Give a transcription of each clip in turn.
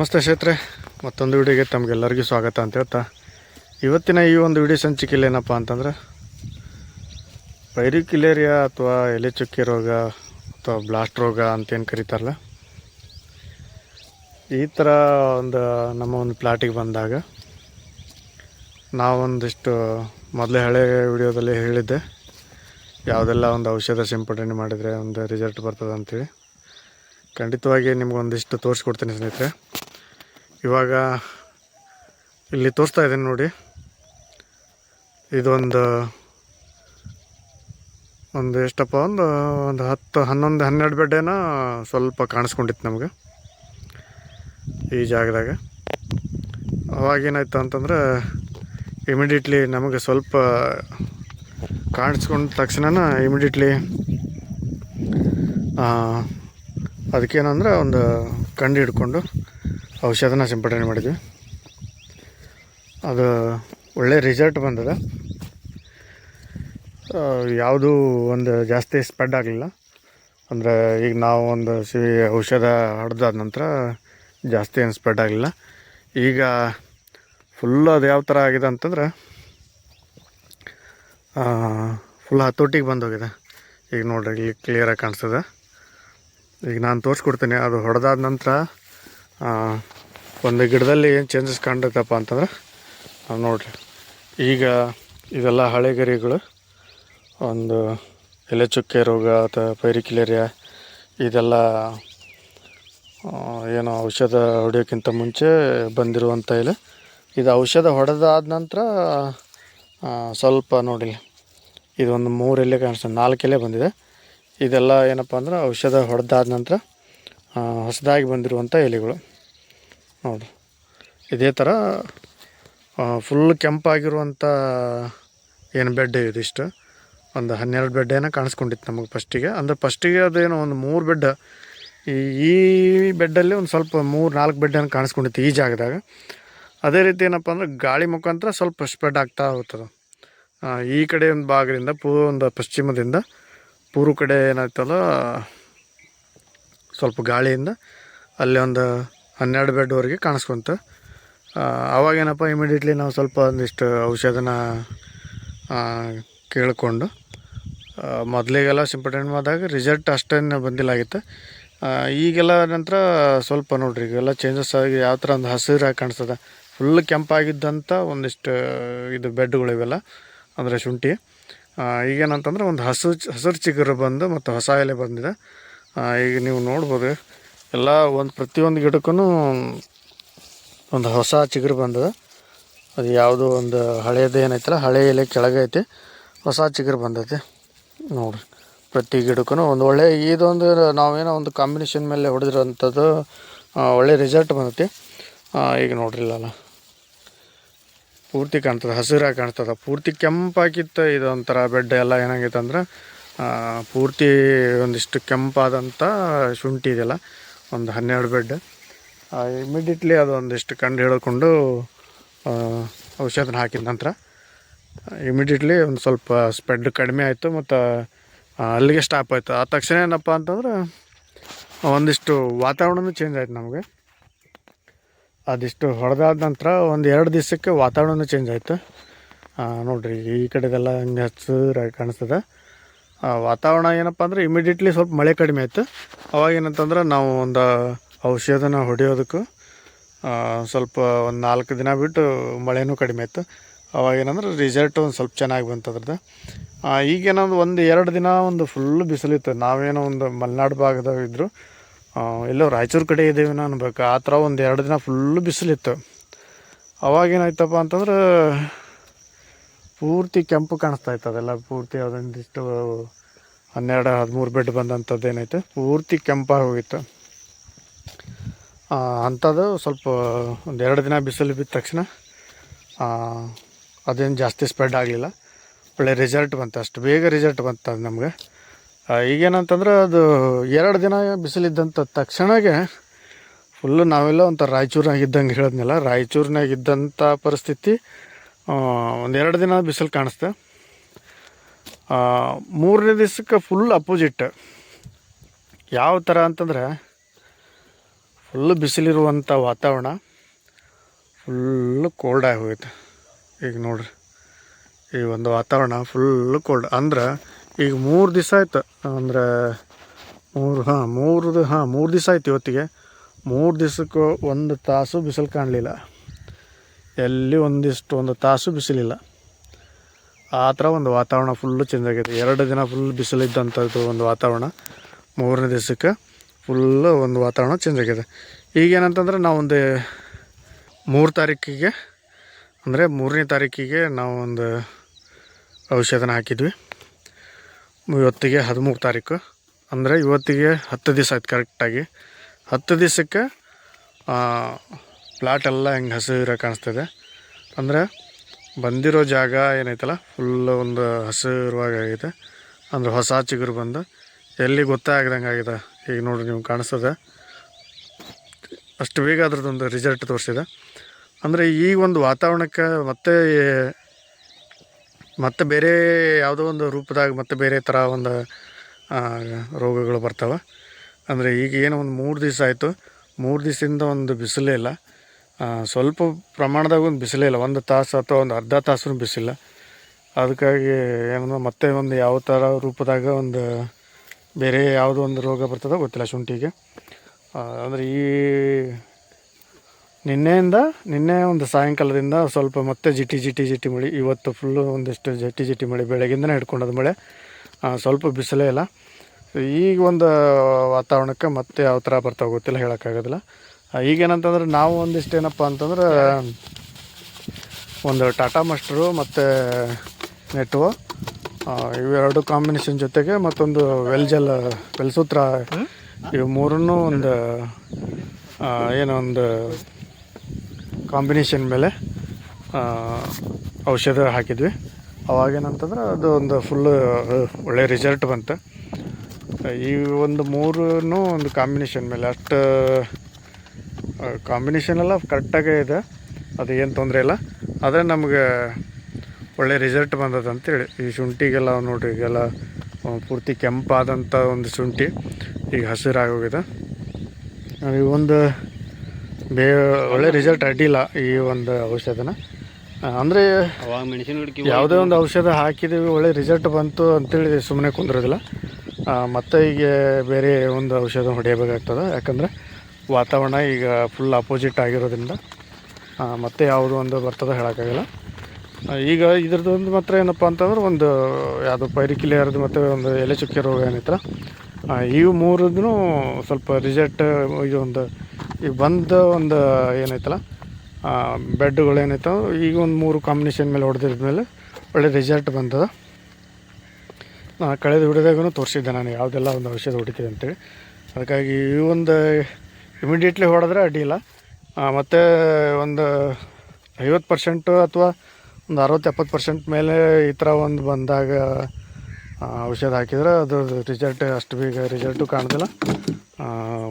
ನಮಸ್ತೆ ಕ್ಷೇತ್ರೆ ಮತ್ತೊಂದು ವಿಡಿಯೋಗೆ ತಮಗೆಲ್ಲರಿಗೂ ಸ್ವಾಗತ ಅಂತ ಹೇಳ್ತಾ, ಇವತ್ತಿನ ಈ ಒಂದು ವಿಡಿಯೋ ಸಂಚಿಕೆಯಲ್ಲಿ ಏನಪ್ಪ ಅಂತಂದ್ರೆ, ಪೈರಿಕಿಲೇರಿಯಾ ಅಥವಾ ಎಲೆ ಚುಕ್ಕಿ ರೋಗ ಅಥವಾ ಬ್ಲಾಸ್ಟ್ ರೋಗ ಅಂತೇನು ಕರೀತಾರಲ್ಲ, ಈ ಥರ ಒಂದು ನಮ್ಮ ಒಂದು ಪ್ಲಾಟಿಗೆ ಬಂದಾಗ, ನಾವೊಂದಿಷ್ಟು ಮೊದಲೇ ಹಳೆ ವಿಡಿಯೋದಲ್ಲಿ ಹೇಳಿದ್ದೆ, ಯಾವುದೆಲ್ಲ ಒಂದು ಔಷಧ ಸಿಂಪಡಣೆ ಮಾಡಿದರೆ ಒಂದು ರಿಸಲ್ಟ್ ಬರ್ತದೆ ಅಂತೇಳಿ ಖಂಡಿತವಾಗಿ ನಿಮ್ಗೊಂದಿಷ್ಟು ತೋರಿಸ್ಕೊಡ್ತೀನಿ ಸ್ನೇಹಿತರೆ. ಇವಾಗ ಇಲ್ಲಿ ತೋರಿಸ್ತಾ ಇದ್ದೀನಿ ನೋಡಿ. ಇದೊಂದು ಒಂದು ಎಷ್ಟಪ್ಪ ಒಂದು ಒಂದು ಹತ್ತು, ಹನ್ನೊಂದು, ಹನ್ನೆರಡು ಬೆಡ್ಡೇನ ಸ್ವಲ್ಪ ಕಾಣಿಸ್ಕೊಂಡಿತ್ತು ನಮಗೆ ಈ ಜಾಗದಾಗ. ಅವಾಗೇನಾಯ್ತು ಅಂತಂದ್ರೆ ಇಮಿಡಿಯೇಟ್ಲಿ ನಮಗೆ ಸ್ವಲ್ಪ ಕಾಣಿಸ್ಕೊಂಡ ತಕ್ಷಣ ಇಮಿಡಿಯೇಟ್ಲಿ ಅದಕ್ಕೇನಂದ್ರೆ ಒಂದು ಕಂಡು ಹಿಡ್ಕೊಂಡು ಔಷಧನ ಸಿಂಪಡಣೆ ಮಾಡಿದ್ವಿ. ಅದು ಒಳ್ಳೆ ರಿಸಲ್ಟ್ ಬಂದದ. ಯಾವುದೂ ಒಂದು ಜಾಸ್ತಿ ಸ್ಪ್ರೆಡ್ ಆಗಲಿಲ್ಲ. ಅಂದರೆ ಈಗ ನಾವು ಒಂದು ಸಿ ಔಷಧ ಹೊಡೆದಾದ ನಂತರ ಜಾಸ್ತಿ ಏನು ಸ್ಪ್ರೆಡ್ ಆಗಲಿಲ್ಲ. ಈಗ ಫುಲ್ ಅದು ಯಾವ ಥರ ಆಗಿದೆ ಅಂತಂದ್ರೆ ಫುಲ್ ಹತೋಟಿಗೆ ಬಂದೋಗಿದೆ. ಈಗ ನೋಡ್ರಿ ಇಲ್ಲಿ ಕ್ಲಿಯರಾಗಿ ಕಾಣಿಸ್ತದೆ. ಈಗ ನಾನು ತೋರಿಸ್ಕೊಡ್ತೀನಿ, ಅದು ಹೊಡೆದಾದ ನಂತರ ಒಂದು ಗಿಡದಲ್ಲಿ ಏನು ಚೇಂಜಸ್ ಕಂಡೈತಪ್ಪ ಅಂತಂದ್ರೆ ನೋಡಿರಿ. ಈಗ ಇದೆಲ್ಲ ಹಳೆ ಗರಿಗಳು, ಒಂದು ಎಲೆ ಚುಕ್ಕೆ ರೋಗ ಅಥವಾ ಪೈರಿಕಿಲೇರಿಯಾ, ಇದೆಲ್ಲ ಏನು ಔಷಧ ಹೊಡೆಯೋಕ್ಕಿಂತ ಮುಂಚೆ ಬಂದಿರುವಂಥ ಎಲೆ. ಇದು ಔಷಧ ಹೊಡೆದಾದ ನಂತರ ಸ್ವಲ್ಪ ನೋಡಿ ಇದೊಂದು ಮೂರು ಎಲೆ ಕಾಣಿಸ್ತದೆ ನಾಲ್ಕು ಎಲೆ ಬಂದಿದೆ. ಇದೆಲ್ಲ ಏನಪ್ಪ ಅಂದ್ರೆ ಔಷಧ ಹೊಡೆದಾದ ನಂತರ ಹೊಸದಾಗಿ ಬಂದಿರುವಂಥ ಎಲೆಗಳು. ನೋಡಿ ಇದೇ ಥರ ಫುಲ್ ಕೆಂಪಾಗಿರುವಂಥ ಏನು ಬೆಡ್ ಇದಿಷ್ಟು ಒಂದು ಹನ್ನೆರಡು ಬೆಡ್ ಏನೋ ಕಾಣಿಸ್ಕೊಂಡಿತ್ತು ನಮಗೆ ಫಸ್ಟಿಗೆ ಅಂದರೆ ಫಸ್ಟಿಗೆ ಅದೇನೋ ಒಂದು ಮೂರು ಬೆಡ್ ಈ ಈ ಬೆಡ್ಡಲ್ಲಿ ಒಂದು ಸ್ವಲ್ಪ ಮೂರು, ನಾಲ್ಕು ಬೆಡ್ ಏನೋ ಕಾಣಿಸ್ಕೊಂಡಿತ್ತು ಈ ಜಾಗದಾಗ. ಅದೇ ರೀತಿ ಏನಪ್ಪ ಅಂದ್ರೆ ಗಾಳಿ ಮುಖಾಂತರ ಸ್ವಲ್ಪ ಸ್ಪ್ರೆಡ್ ಆಗ್ತಾ ಹೋಗ್ತದೆ. ಈ ಕಡೆ ಒಂದು ಭಾಗದಿಂದ ಪೂ, ಒಂದು ಪಶ್ಚಿಮದಿಂದ ಪೂರ್ವ ಕಡೆ ಏನಾಯ್ತಲ್ಲ, ಸ್ವಲ್ಪ ಗಾಳಿಯಿಂದ ಅಲ್ಲಿ ಒಂದು ಹನ್ನೆರಡು ಬೆಡ್ವರೆಗೆ ಕಾಣಿಸ್ಕೊಂತು. ಅವಾಗೇನಪ್ಪ ಇಮಿಡಿಯೇಟ್ಲಿ ನಾವು ಸ್ವಲ್ಪ ಒಂದಿಷ್ಟು ಔಷಧನ ಕೇಳಿಕೊಂಡು ಮೊದಲಿಗೆಲ್ಲ ಸಿಂಪಡಣೆ ಮಾಡಿದಾಗ ರಿಸಲ್ಟ್ ಅಷ್ಟೇನು ಬಂದಿಲ್ಲಾಗಿತ್ತು ಈಗೆಲ್ಲ ನಂತರ ಸ್ವಲ್ಪ ನೋಡ್ರಿ, ಈಗೆಲ್ಲ ಚೇಂಜಸ್ ಆಗಿ ಯಾವ ಥರ ಒಂದು ಹಸಿರಾಗಿ ಕಾಣಿಸ್ತದೆ. ಫುಲ್ ಕೆಂಪಾಗಿದ್ದಂಥ ಒಂದಿಷ್ಟು ಇದು ಬೆಡ್ಗಳಿವೆಲ್ಲ ಅಂದರೆ ಶುಂಠಿ. ಈಗೇನಂತಂದ್ರೆ ಒಂದು ಹಸು, ಹಸಿರು ಚಿಗುರು ಬಂದು ಮತ್ತು ಹೊಸ ಎಲೆ ಬಂದಿದೆ. ಈಗ ನೀವು ನೋಡ್ಬೋದು ಎಲ್ಲ ಒಂದು ಪ್ರತಿಯೊಂದು ಗಿಡಕ್ಕೂ ಒಂದು ಹೊಸ ಚಿಗುರು ಬಂದದ. ಅದು ಯಾವುದೋ ಒಂದು ಹಳೆಯದು ಏನೈತಲ್ಲ, ಹಳೆ ಎಲೆ ಕೆಳಗೈತಿ ಹೊಸ ಚಿಗುರು ಬಂದೈತಿ. ನೋಡಿರಿ, ಪ್ರತಿ ಗಿಡಕ್ಕೂ ಒಂದು ಒಳ್ಳೆ ಇದೊಂದು ನಾವೇನೋ ಒಂದು ಕಾಂಬಿನೇಷನ್ ಮೇಲೆ ಹೊಡೆದಿರೋಂಥದ್ದು ಒಳ್ಳೆ ರಿಸಲ್ಟ್ ಬಂದೈತಿ. ಈಗ ನೋಡ್ರಿ ಇಲ್ಲಲ್ಲ. ಪೂರ್ತಿ ಕಾಣ್ತದೆ ಹಸಿರಾಗಿ ಕಾಣ್ತದೆ. ಪೂರ್ತಿ ಕೆಂಪಾಗಿತ್ತು ಇದೊಂಥರ ಬೆಡ್ ಎಲ್ಲ ಏನಾಗೈತೆ ಅಂದ್ರೆ ಪೂರ್ತಿ ಒಂದಿಷ್ಟು ಕೆಂಪಾದಂಥ ಶುಂಠಿ ಇದೆಯಲ್ಲ ಒಂದು ಹನ್ನೆರಡು ಬೆಡ್. ಇಮಿಡಿಯೇಟ್ಲಿ ಅದು ಒಂದಿಷ್ಟು ಕಂಡು ಹಿಡ್ಕೊಂಡು ಔಷಧನ ಹಾಕಿದ ನಂತರ ಇಮಿಡಿಯೇಟ್ಲಿ ಒಂದು ಸ್ವಲ್ಪ ಸ್ಪ್ರೆಡ್ ಕಡಿಮೆ ಆಯಿತು ಮತ್ತು ಅಲ್ಲಿಗೆ ಸ್ಟಾಪ್ ಆಯಿತು. ಆ ತಕ್ಷಣ ಏನಪ್ಪ ಅಂತಂದ್ರೆ, ಒಂದಿಷ್ಟು ವಾತಾವರಣನೂ ಚೇಂಜ್ ಆಯ್ತು ನಮಗೆ. ಅದಿಷ್ಟು ಹೊಡೆದಾದ ನಂತರ ಒಂದು ಎರಡು ದಿವಸಕ್ಕೆ ವಾತಾವರಣವೂ ಚೇಂಜ್ ಆಯಿತು. ನೋಡಿರಿ ಈ ಕಡೆದೆಲ್ಲ ಹಂಗೆ ಹಸಿರಾಗಿ ಕಾಣಿಸ್ತದೆ. ವಾತಾವರಣ ಏನಪ್ಪ ಅಂದ್ರೆ ಇಮಿಡಿಯೇಟ್ಲಿ ಸ್ವಲ್ಪ ಮಳೆ ಕಡಿಮೆ ಆಯಿತು. ಅವಾಗ ಏನಂತಂದ್ರೆ ನಾವು ಒಂದು ಔಷಧನ ಹೊಡೆಯೋದಕ್ಕೂ ಸ್ವಲ್ಪ ಒಂದು ನಾಲ್ಕು ದಿನ ಬಿಟ್ಟು ಮಳೆನೂ ಕಡಿಮೆ ಆಯಿತು. ಅವಾಗ ಏನಂದ್ರೆ ರಿಸಲ್ಟ್ ಒಂದು ಸ್ವಲ್ಪ ಚೆನ್ನಾಗಿ ಬಂತು ಆ, ಈಗೇನೊಂದು ಒಂದು ಎರಡು ದಿನ ಒಂದು ಫುಲ್ ಬಿಸಿಲಿತ್ತು. ನಾವೇನೋ ಒಂದು ಮಲೆನಾಡು ಭಾಗದಾಗ ಇದ್ದರು ಎಲ್ಲೋ ರಾಯಚೂರು ಕಡೆ ಇದ್ದೀವಿ ಅನ್ಬೇಕು. ಆ ಥರ ಒಂದು ಎರಡು ದಿನ ಫುಲ್ ಬಿಸಿಲಿತ್ತು. ಅವಾಗೇನಾಯ್ತಪ್ಪ ಅಂತಂದ್ರೆ ಪೂರ್ತಿ ಕೆಂಪು ಕಾಣಿಸ್ತಾ ಇತ್ತು, ಅದೆಲ್ಲ ಪೂರ್ತಿ ಅದೊಂದಿಷ್ಟು ಹನ್ನೆರಡು, ಹದಿಮೂರು ಬೆಡ್ ಬಂದಂಥದ್ದು ಏನೈತೆ, ಪೂರ್ತಿ ಕೆಂಪಾಗಿ ಹೋಗಿತ್ತು. ಅಂಥದ್ದು ಸ್ವಲ್ಪ ಒಂದು ಎರಡು ದಿನ ಬಿಸಿಲು ಬಿದ್ದ ತಕ್ಷಣ ಅದೇನು ಜಾಸ್ತಿ ಸ್ಪ್ರೆಡ್ ಆಗಲಿಲ್ಲ. ಒಳ್ಳೆ ರಿಸಲ್ಟ್ ಬಂತು, ಅಷ್ಟು ಬೇಗ ರಿಸಲ್ಟ್ ಬಂತು ಅದು ನಮಗೆ. ಈಗೇನಂತಂದ್ರೆ ಅದು ಎರಡು ದಿನ ಬಿಸಿಲಿದ್ದಂಥ ತಕ್ಷಣಗೆ ಫುಲ್ಲು ನಾವೆಲ್ಲ ಒಂಥರ ರಾಯಚೂರಿನಾಗಿದ್ದಂಗೆ ಹೇಳಿದ್ನಲ್ಲ ರಾಯಚೂರಿನಾಗಿದ್ದಂಥ ಪರಿಸ್ಥಿತಿ ಒಂದೆರಡು ದಿನ ಬಿಸಿಲು ಕಾಣಿಸ್ತು. ಮೂರನೇ ದಿವಸಕ್ಕೆ ಫುಲ್ ಅಪೋಸಿಟ್ ಯಾವ ಥರ ಅಂತಂದ್ರೆ ಫುಲ್ ಬಿಸಿಲಿರುವಂಥ ವಾತಾವರಣ ಫುಲ್ಲು ಕೋಲ್ಡ್ ಆಗಿ ಹೋಗೈತೆ. ಈಗ ನೋಡ್ರಿ, ಈ ಒಂದು ವಾತಾವರಣ ಫುಲ್ಲು ಕೋಲ್ಡ್ ಅಂದ್ರೆ, ಈಗ ಮೂರು ದಿವಸ ಆಯ್ತು. ಅಂದ್ರೆ, ಮೂರು, ಹಾಂ ಮೂರು ಹಾಂ, ಮೂರು ದಿವಸ ಆಯ್ತು ಇವತ್ತಿಗೆ. ಮೂರು ದಿವಸಕ್ಕೂ ಒಂದು ತಾಸು ಬಿಸಿಲು ಕಾಣಲಿಲ್ಲ. ಎಲ್ಲಿ ಒಂದಿಷ್ಟು ಒಂದು ತಾಸು ಬಿಸಿಲಿಲ್ಲ. ಆ ಥರ ಒಂದು ವಾತಾವರಣ ಫುಲ್ಲು ಚೇಂಜ್ ಆಗಿದೆ ಎರಡು ದಿನ ಫುಲ್ ಬಿಸಿಲಿದ್ದಂಥದ್ದು ಒಂದು ವಾತಾವರಣ. ಮೂರನೇ ದಿವಸಕ್ಕೆ ಫುಲ್ಲು ಒಂದು ವಾತಾವರಣ ಚೇಂಜ್ ಆಗಿದೆ ಈಗೇನಂತಂದ್ರೆ ನಾವೊಂದು ಮೂರು ತಾರೀಕಿಗೆ, ಅಂದರೆ ಮೂರನೇ ತಾರೀಕಿಗೆ ಒಂದು ಔಷಧನ ಹಾಕಿದ್ವಿ. ಇವತ್ತಿಗೆ ಹದಿಮೂರು ತಾರೀಕು. ಅಂದರೆ ಇವತ್ತಿಗೆ ಹತ್ತು ದಿವಸ ಆಯ್ತು ಕರೆಕ್ಟಾಗಿ ಹತ್ತು ದಿವಸಕ್ಕೆ ಪ್ಲಾಟ್ ಎಲ್ಲ ಹೆಂಗೆ ಹಸಿರ ಕಾಣಿಸ್ತದೆ. ಅಂದರೆ ಬಂದಿರೋ ಜಾಗ ಏನೈತಲ್ಲ ಫುಲ್ ಒಂದು ಹಸಿರುವಾಗಿ ಆಗೈತೆ. ಅಂದ್ರೆ ಹೊಸ ಚಿಗುರು ಬಂದು ಎಲ್ಲಿ ಗೊತ್ತೇ ಆಗ್ದಂಗೆ ಆಗಿದೆ. ಈಗ ನೋಡ್ರಿ ನೀವು ಕಾಣಿಸ್ತದೆ. ಅಷ್ಟು ಬೇಗ ಅದ್ರದ್ದೊಂದು ರಿಸಲ್ಟ್ ತೋರಿಸಿದೆ. ಅಂದರೆ ಈ ಒಂದು ವಾತಾವರಣಕ್ಕೆ ಮತ್ತೆ ಮತ್ತೆ ಬೇರೆ ಯಾವುದೋ ಒಂದು ರೂಪದಾಗ ಮತ್ತೆ ಬೇರೆ ಥರ ಒಂದು ರೋಗಗಳು ಬರ್ತಾವೆ. ಅಂದರೆ ಈಗ ಏನು ಒಂದು ಮೂರು ದಿವಸ ಆಯಿತು. ಮೂರು ದಿವಸದಿಂದ ಒಂದು ಬಿಸಿಲೇ ಇಲ್ಲ. ಸ್ವಲ್ಪ ಪ್ರಮಾಣದಾಗ ಒಂದು ಬಿಸಿಲಿಲ್ಲ ಒಂದು ತಾಸು ಅಥವಾ ಒಂದು ಅರ್ಧ ತಾಸು ಬಿಸಿಲ್ಲ ಅದಕ್ಕಾಗಿ ಏನಂದ್ರೆ ಮತ್ತೆ ಒಂದು ಯಾವ ಥರ ರೂಪದಾಗ ಒಂದು ಬೇರೆ ಯಾವುದೋ ಒಂದು ರೋಗ ಬರ್ತದೋ ಗೊತ್ತಿಲ್ಲ ಶುಂಠಿಗೆ. ಅಂದರೆ ಈ ನಿನ್ನೆಯಿಂದ, ನಿನ್ನೆ ಒಂದು ಸಾಯಂಕಾಲದಿಂದ ಸ್ವಲ್ಪ ಮತ್ತೆ ಜಿಟಿ ಜಿಟಿ ಜಿಟಿ ಮಳೆ, ಇವತ್ತು ಫುಲ್ಲು ಒಂದಿಷ್ಟು ಜಿಟಿ ಜಿಟಿ ಮಳೆ ಬೆಳಗಿಂದನೇ ಹಿಡ್ಕೊಂಡದ ಮಳೆ. ಸ್ವಲ್ಪ ಬಿಸಿಲೇ ಇಲ್ಲ. ಈಗ ಒಂದು ವಾತಾವರಣಕ್ಕೆ ಮತ್ತೆ ಯಾವ ಥರ ಬರ್ತಾವೆ ಗೊತ್ತಿಲ್ಲ, ಹೇಳೋಕ್ಕಾಗೋದಿಲ್ಲ. ಈಗೇನಂತಂದ್ರೆ ನಾವು ಒಂದಿಷ್ಟು ಏನಪ್ಪ ಅಂತಂದ್ರೆ ಒಂದು ಟಾಟಾ ಮಾಸ್ಟರು ಮತ್ತು ನೆಟ್ವು ಇವೆರಡು ಕಾಂಬಿನೇಷನ್ ಜೊತೆಗೆ ಮತ್ತೊಂದು ವೆಲ್ಜಲ್, ವೆಲ್ಸೂತ್ರ. ಇವು ಮೂರನ್ನು ಒಂದು ಏನೋ ಒಂದು ಕಾಂಬಿನೇಷನ್ ಮೇಲೆ ಔಷಧ ಹಾಕಿದ್ವಿ. ಅವಾಗೇನಂತಂದ್ರೆ ಅದು ಒಂದು ಫುಲ್ಲು ಒಳ್ಳೆ ರಿಸಲ್ಟ್ ಬಂತು. ಈ ಒಂದು ಮೂರೂ ಒಂದು ಕಾಂಬಿನೇಷನ್ ಮೇಲೆ ಅಷ್ಟು ಕಾಂಬಿನೇಷನ್ ಎಲ್ಲ ಕರೆಕ್ಟಾಗೇ ಇದೆ. ಅದು ಏನು ತೊಂದರೆ ಇಲ್ಲ. ಆದರೆ ನಮಗೆ ಒಳ್ಳೆ ರಿಸಲ್ಟ್ ಬಂದದ ಅಂತೇಳಿ ಈ ಶುಂಠಿಗೆಲ್ಲ ನೋಡಿರಿ ಈಗೆಲ್ಲ ಪೂರ್ತಿ ಕೆಂಪಾದಂಥ ಒಂದು ಶುಂಠಿ ಈಗ ಹಸಿರಾಗೋಗಿದೆ. ಈ ಒಂದು ಬೇ ಒಳ್ಳೆ ರಿಸಲ್ಟ್ ಅಡ್ಡಿಲ್ಲ ಈ ಒಂದು ಔಷಧನ. ಅಂದರೆ ಯಾವುದೇ ಒಂದು ಔಷಧ ಹಾಕಿದ್ದೀವಿ ಒಳ್ಳೆ ರಿಸಲ್ಟ್ ಬಂತು ಅಂತೇಳಿ ಸುಮ್ಮನೆ ಕುಂದಿರೋದಿಲ್ಲ. ಮತ್ತೆ ಈಗ ಬೇರೆ ಒಂದು ಔಷಧ ಹೊಡೆಯಬೇಕಾಗ್ತದೆ. ಯಾಕಂದರೆ ವಾತಾವರಣ ಈಗ ಫುಲ್ ಅಪೋಸಿಟ್ ಆಗಿರೋದ್ರಿಂದ ಮತ್ತೆ ಯಾವುದು ಒಂದು ಬರ್ತದೆ ಹೇಳೋಕ್ಕಾಗಲ್ಲ. ಈಗ ಇದ್ರದ್ದು ಒಂದು ಮಾತ್ರ ಏನಪ್ಪ ಅಂತಂದ್ರೆ ಒಂದು ಯಾವುದು ಪೈರಿಕಿಲಿಯರ್ದು ಮತ್ತು ಒಂದು ಎಲೆ ಚುಕ್ಕಿ ರೋಗ ಏನೈತಲ್ಲ ಆ, ಇವು ಮೂರದ್ದು ಸ್ವಲ್ಪ ರಿಸಲ್ಟ್ ಇದು ಒಂದು ಈಗ ಬಂದ ಒಂದು ಏನೈತಲ್ಲ ಬೆಡ್ಗಳು ಏನೈತೋ ಈಗ ಒಂದು ಮೂರು ಕಾಂಬಿನೇಷನ್ ಮೇಲೆ ಹೊಡೆದಿದ್ಮೇಲೆ ಒಳ್ಳೆ ರಿಸಲ್ಟ್ ಬಂದದ. ನಾನು ಕಳೆದ ಹಿಡಿದಾಗೂ ತೋರಿಸಿದ್ದೆ ನಾನು ಯಾವುದೆಲ್ಲ ಒಂದು ಔಷಧ ಹೊಡಿತೀವಿ ಅಂತೇಳಿ. ಅದಕ್ಕಾಗಿ ಈ ಒಂದು ಇಮಿಡಿಯೇಟ್ಲಿ ಹೊಡೆದ್ರೆ ಅಡ್ಡಿಯಿಲ್ಲ. ಮತ್ತು ಒಂದು ಐವತ್ತು ಪರ್ಸೆಂಟು ಅಥವಾ ಒಂದು ಅರವತ್ತು, ಎಪ್ಪತ್ತು ಪರ್ಸೆಂಟ್ ಮೇಲೆ ಈ ಥರ ಒಂದು ಬಂದಾಗ ಔಷಧ ಹಾಕಿದ್ರೆ ಅದು ರಿಸಲ್ಟ್ ಅಷ್ಟು ಬೇಗ ರಿಸಲ್ಟು ಕಾಣೋದಿಲ್ಲ.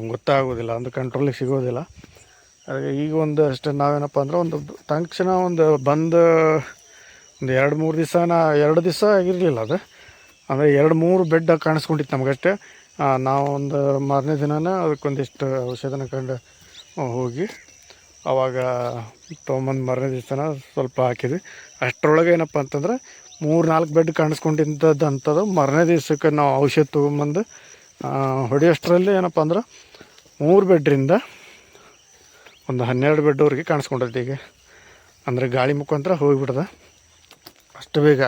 ಗೊತ್ತಾಗೋದಿಲ್ಲ ಅಂದ್ರೆ ಕಂಟ್ರೋಲಿಗೆ ಸಿಗೋದಿಲ್ಲ. ಈಗ ಒಂದು ಅಷ್ಟು, ನಾವೇನಪ್ಪ ಅಂದ್ರೆ ಒಂದು ತಕ್ಷಣ ಒಂದು ಬಂದು ಒಂದು ಎರಡು ಮೂರು ದಿವಸ ಎರಡು ದಿವಸ ಆಗಿರಲಿಲ್ಲ ಅದು. ಅಂದರೆ ಎರಡು ಮೂರು ಬೆಡ್ ಕಾಣಿಸ್ಕೊಂಡಿತ್ತು ನಮಗಷ್ಟೇ. ನಾವು ಒಂದು ಮಾರನೇ ದಿನನೇ ಅದಕ್ಕೊಂದಿಷ್ಟು ಔಷಧನ ಕಂಡು ಹೋಗಿ ಅವಾಗ ತೊಗೊಂಬಂದು ಮಾರನೇ ದಿವಸನ ಸ್ವಲ್ಪ ಹಾಕಿದ್ವಿ. ಅಷ್ಟರೊಳಗೆ ಏನಪ್ಪ ಅಂತಂದ್ರೆ ಮೂರು ನಾಲ್ಕು ಬೆಡ್ ಕಾಣಿಸ್ಕೊಂಡಿದ್ದದ್ದು ಅಂಥದ್ದು. ಮಾರನೇ ದಿವಸಕ್ಕೆ ನಾವು ಔಷಧ ತೊಗೊಂಬಂದು ಹೊಡೆಯೋಷ್ಟರಲ್ಲಿ ಏನಪ್ಪ ಅಂದ್ರೆ ಮೂರು ಬೆಡ್ರಿಂದ ಒಂದು ಹನ್ನೆರಡು ಬೆಡ್ವರೆಗೆ ಕಾಣಿಸ್ಕೊಂಡೈತೆ ಈಗ. ಅಂದರೆ ಗಾಳಿ ಮುಖಾಂತರ ಹೋಗಿಬಿಡ್ದೆ ಅಷ್ಟು ಬೇಗ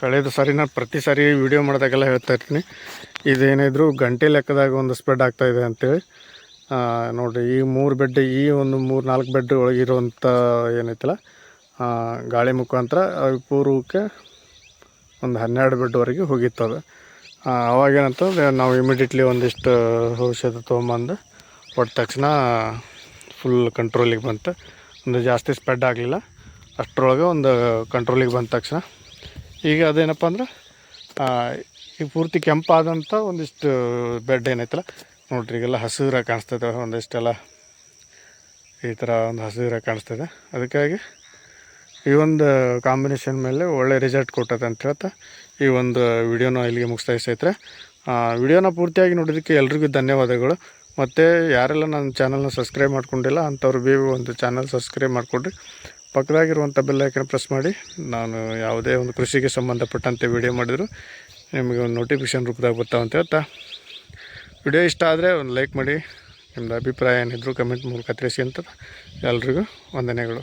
ಕಳೆದ ಸಾರಿ ನಾನು ಪ್ರತಿ ಸಾರಿ ವಿಡಿಯೋ ಮಾಡಿದಾಗೆಲ್ಲ ಹೇಳ್ತಾ ಇರ್ತೀನಿ. ಇದೇನಿದ್ರು ಗಂಟೆ ಲೆಕ್ಕದಾಗ ಒಂದು ಸ್ಪ್ರೆಡ್ ಆಗ್ತಾಯಿದೆ ಅಂತೇಳಿ. ನೋಡಿರಿ, ಈ ಮೂರು ಬೆಡ್ ಈ ಒಂದು ಮೂರು ನಾಲ್ಕು ಬೆಡ್ ಒಳಗಿರುವಂಥ ಏನೈತಲ್ಲ ಗಾಳಿ ಮುಖಾಂತರ ಪೂರ್ವಕ್ಕೆ ಒಂದು ಹನ್ನೆರಡು ಬೆಡ್ವರೆಗೆ ಹೋಗಿತ್ತು ಅದು ಅವಾಗೇನಂತಂದ್ರೆ ನಾವು ಇಮಿಡಿಯೇಟ್ಲಿ ಒಂದಿಷ್ಟು ಔಷಧ ತೊಗೊಂಬಂದು ಹೊಟ್ಟ ತಕ್ಷಣ ಫುಲ್ ಕಂಟ್ರೋಲಿಗೆ ಬಂತು. ಒಂದು ಜಾಸ್ತಿ ಸ್ಪ್ರೆಡ್ ಆಗಲಿಲ್ಲ. ಅಷ್ಟರೊಳಗೆ ಒಂದು ಕಂಟ್ರೋಲಿಗೆ ಬಂದ ತಕ್ಷಣ ಈಗ ಅದೇನಪ್ಪ ಅಂದ್ರೆ ಈ ಪೂರ್ತಿ ಕೆಂಪಾದಂಥ ಒಂದಿಷ್ಟು ಬೆಡ್ ಏನೈತಲ್ಲ, ನೋಡ್ರಿ ಈಗೆಲ್ಲ ಹಸಿರಾಗಿ ಕಾಣಿಸ್ತದೆ ಒಂದಿಷ್ಟೆಲ್ಲ ಈ ಥರ ಒಂದು ಹಸಿರಾಗಿ ಕಾಣಿಸ್ತದೆ. ಅದಕ್ಕಾಗಿ ಈ ಒಂದು ಕಾಂಬಿನೇಷನ್ ಮೇಲೆ ಒಳ್ಳೆ ರಿಸಲ್ಟ್ ಕೊಟ್ಟದೆ ಅಂತ ಹೇಳ್ತಾ ಈ ಒಂದು ವಿಡಿಯೋನ ಇಲ್ಲಿಗೆ ಮುಗಿಸ್ತಾ ಸ್ನೇಹಿತರೆ. ವಿಡಿಯೋನ ಪೂರ್ತಿಯಾಗಿ ನೋಡೋದಕ್ಕೆ ಎಲ್ರಿಗೂ ಧನ್ಯವಾದಗಳು. ಮತ್ತು ಯಾರೆಲ್ಲ ನನ್ನ ಚಾನಲ್ನ ಸಬ್ಸ್ಕ್ರೈಬ್ ಮಾಡ್ಕೊಂಡಿಲ್ಲ, ಅಂಥವ್ರು ಬೇಗ ಒಂದು ಚಾನಲ್ ಸಬ್ಸ್ಕ್ರೈಬ್ ಮಾಡಿಕೊಡ್ರಿ ಪಕ್ಕದಾಗಿರುವಂಥ ಬೆಲ್ಲೈಕನ್ ಪ್ರೆಸ್ ಮಾಡಿ ನಾನು ಯಾವುದೇ ಒಂದು ಕೃಷಿಗೆ ಸಂಬಂಧಪಟ್ಟಂತೆ ವಿಡಿಯೋ ಮಾಡಿದ್ರು, ನಿಮಗೆ ಒಂದು ನೋಟಿಫಿಕೇಷನ್ ರೂಪದಾಗ ಬರ್ತಾವಂತ ಹೇಳ್ತಾ. ವಿಡಿಯೋ ಇಷ್ಟ ಆದರೆ ಒಂದು ಲೈಕ್ ಮಾಡಿ. ನಿಮ್ಮದು ಅಭಿಪ್ರಾಯ ಏನಿದ್ರು ಕಮೆಂಟ್ ಮೂಲಕ ತಿಳಿಸಿ ಅಂತ ಎಲ್ರಿಗೂ ವಂದನೆಗಳು.